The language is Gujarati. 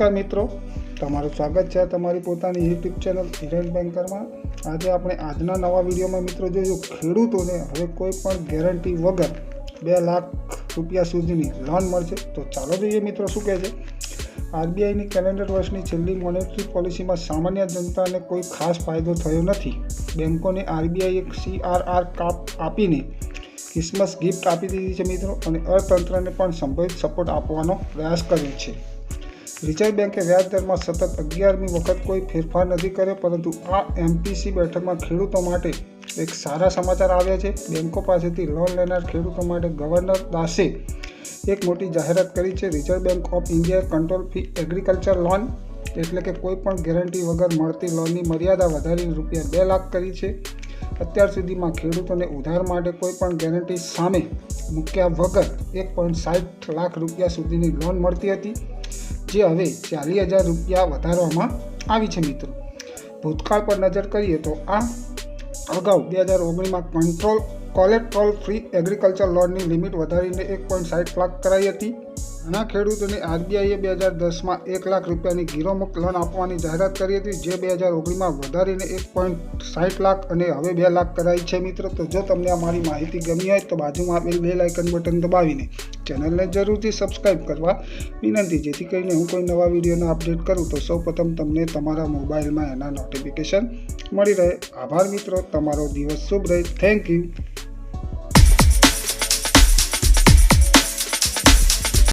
નમસ્કાર મિત્રો. તમારું સ્વાગત છે તમારી પોતાની યુટ્યુબ ચેનલ હિરેન બેન્કરમાં. આજે આપણે આજના નવા વિડીયોમાં મિત્રો જોયું ખેડૂતોને હવે કોઈ પણ ગેરંટી વગર બે લાખ રૂપિયા સુધીની લોન મળશે. તો ચાલો જોઈએ મિત્રો શું કહે છે. આરબીઆઈની કેલેન્ડર વર્ષની છેલ્લી મોનેટરી પોલિસીમાં સામાન્ય જનતાને કોઈ ખાસ ફાયદો થયો નથી. બેન્કોને આરબીઆઈએ સીઆરઆર કાપ આપીને ક્રિસમસ ગિફ્ટ આપી દીધી છે મિત્રો અને અર્થતંત્રને પણ સંભવિત સપોર્ટ આપવાનો પ્રયાસ કર્યો છે. રિઝર્વ બેન્કે વ્યાજ દરમાં સતત અગિયારમી વખત કોઈ ફેરફાર નથી કર્યો, પરંતુ આ એમપીસી બેઠકમાં ખેડૂતો માટે એક સારા સમાચાર આવ્યા છે. બેન્કો પાસેથી લોન લેનાર ખેડૂતો માટે ગવર્નર દાસે એક મોટી જાહેરાત કરી છે. રિઝર્વ બેન્ક ઓફ ઇન્ડિયાએ કંટ્રોલ ફી એગ્રીકલ્ચર લોન એટલે કે કોઈ પણ ગેરંટી વગર મળતી લોનની મર્યાદા વધારીને રૂપિયા બે લાખ કરી છે. અત્યાર સુધીમાં ખેડૂતોને ઉધાર માટે કોઈ પણ ગેરંટી સામે મૂક્યા વગર એક પોઈન્ટ સાઠ લાખ રૂપિયા સુધીની લોન મળતી હતી. જે હવે ચાલીસ હજાર રૂપિયા વધારવામાં આવી છે મિત્રો. ભૂતકાળ પર નજર કરીએ તો આ અગાઉ બે હજાર ઓગણીસમાં કંટ્રોલ કોલેટ્રોલ ફ્રી એગ્રીકલ્ચર લોનની લિમિટ વધારીને એક પોઈન્ટ સાઠ લાખ કરાઈ હતી. ઘણા ખેડૂતોને આરબીઆઈએ બે હજાર દસમાં એક લાખ રૂપિયાની ગીરોમુક્ત લોન આપવાની જાહેરાત કરી હતી, જે બે હજાર ઓગણીસમાં વધારીને એક પોઈન્ટ સાઠ લાખ અને હવે બે લાખ કરાઈ છે. મિત્રો, તો જો તમને આ મારી માહિતી ગમી હોય તો બાજુમાં આપેલ બે લાઇકન બટન દબાવીને ચેનલને જરૂરથી સબસ્ક્રાઈબ કરવા વિનંતી. જેથી કરીને હું કોઈ નવા વિડીયોનો અપડેટ કરું તો સૌપ્રથમ તમને તમારા મોબાઈલમાં એના નોટિફિકેશન મળી રહે. આભાર, મિત્રો. તમારો દિવસ શુભ રહે. Thank you